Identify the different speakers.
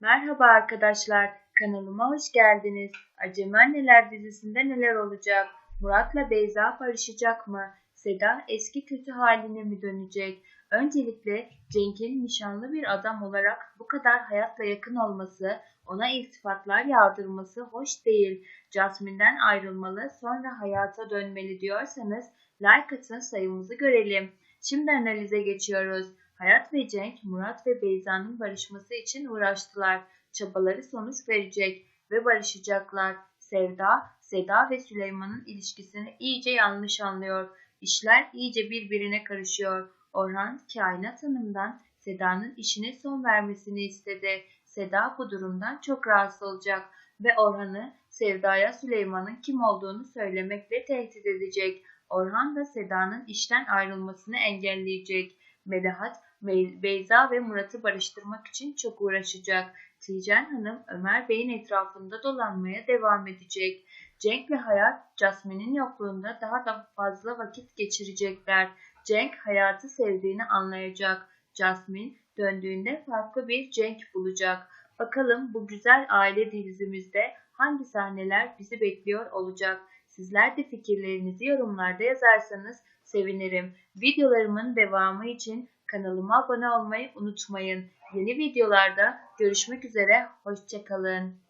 Speaker 1: Merhaba arkadaşlar, kanalıma hoş geldiniz. Acemi Anneler dizisinde neler olacak? Murat'la Beyza barışacak mı? Seda eski kötü haline mi dönecek? Öncelikle Cenk'in nişanlı bir adam olarak bu kadar hayatla yakın olması, ona iltifatlar yağdırması hoş değil. Jasmine'den ayrılmalı, sonra hayata dönmeli diyorsanız like atın sayımızı görelim. Şimdi analize geçiyoruz. Hayat ve Cenk, Murat ve Beyza'nın barışması için uğraştılar. Çabaları sonuç verecek ve barışacaklar. Sevda, Seda ve Süleyman'ın ilişkisini iyice yanlış anlıyor. İşler iyice birbirine karışıyor. Orhan, Kainat Hanım'dan Seda'nın işine son vermesini istedi. Seda bu durumdan çok rahatsız olacak ve Orhan'ı Sevda'ya Süleyman'ın kim olduğunu söylemekle tehdit edecek. Orhan da Seda'nın işten ayrılmasını engelleyecek. Melahat, Beyza ve Murat'ı barıştırmak için çok uğraşacak. Tijen Hanım Ömer Bey'in etrafında dolanmaya devam edecek. Cenk ve Hayat, Jasmine'in yokluğunda daha da fazla vakit geçirecekler. Cenk hayatı sevdiğini anlayacak. Jasmine döndüğünde farklı bir Cenk bulacak. Bakalım bu güzel aile dizimizde hangi sahneler bizi bekliyor olacak? Sizler de fikirlerinizi yorumlarda yazarsanız sevinirim. Videolarımın devamı için kanalıma abone olmayı unutmayın. Yeni videolarda görüşmek üzere, hoşçakalın.